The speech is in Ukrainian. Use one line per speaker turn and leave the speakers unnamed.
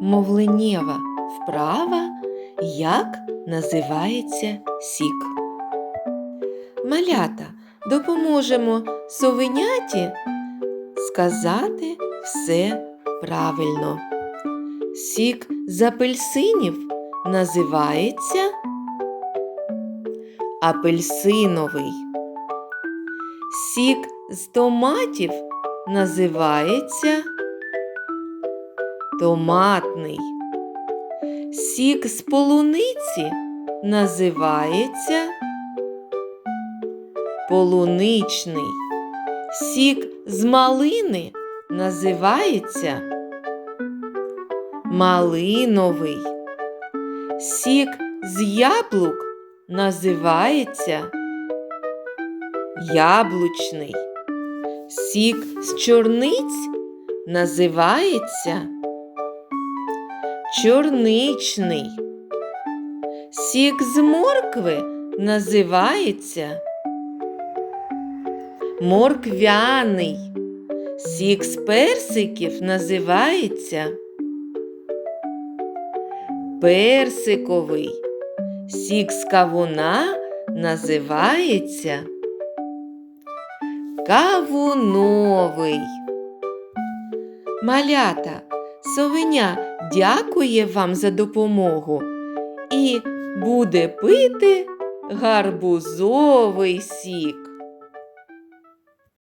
мовленнєва вправа, як називається сік. Малята допоможемо совеняті сказати все правильно. Сік з апельсинів називається апельсиновий. Сік з томатів називається томатний. Сік з полуниці називається полуничний. Сік з малини називається малиновий. Сік з яблук називається яблучний. Сік з чорниць називається чорничний. Сік з моркви називається морквяний. Сік з персиків називається персиковий. Сік з кавуна називається кавуновий. Малята, совеня дякує вам за допомогу і буде пити гарбузовий сік.